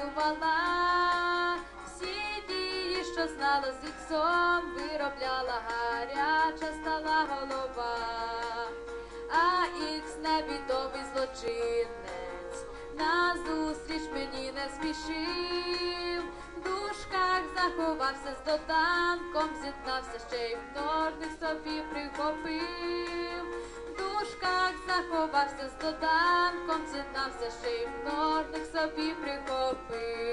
розказувала. Всі дії, що знала з іксом, виробляла гаряча стала голова. А ікс невідомий злочинець, на зустріч мені не спішив. В заховався з доданком, зізнався ще й в ножних собі прихопив. В дужках заховався з доданком, ще й в ножних собі прихопив.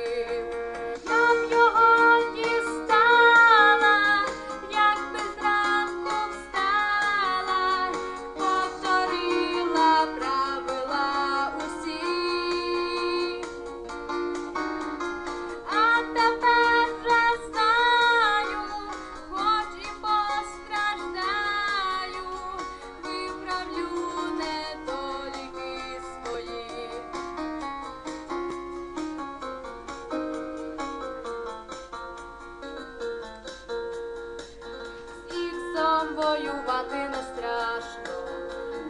Іксом воювати не страшно,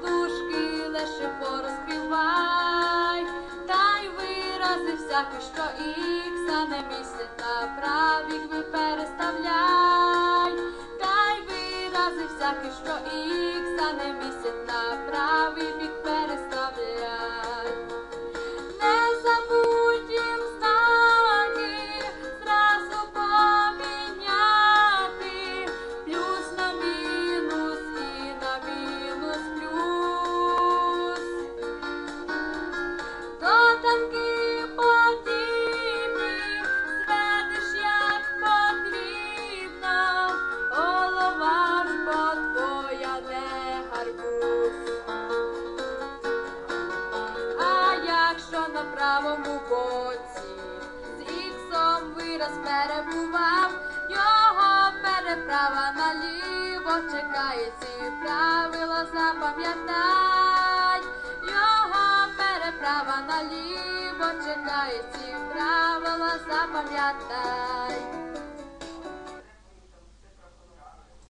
дужки лише порозпівай, та й вирази всякі, що ікса не містять на праві ми переставляй, та й вирази всякі, що ікса не містять на правий бік переставляй. На правому боці з іксом вираз перебував, його переправа наліво чекає ці правила, запам'ятай, його переправа наліво чекає ці правила, запам'ятай.